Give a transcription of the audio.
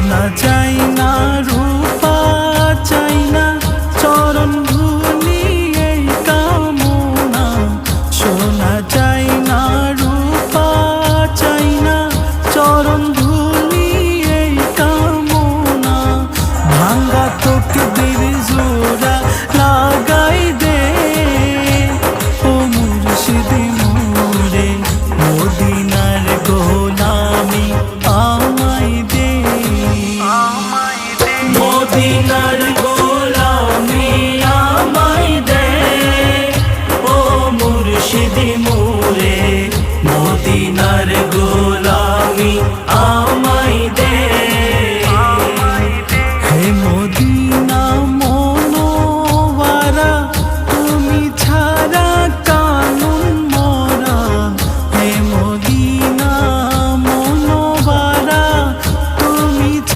ना 难 মদিনার গোলামি আমায় দে ও মুর্শিদি মোরে।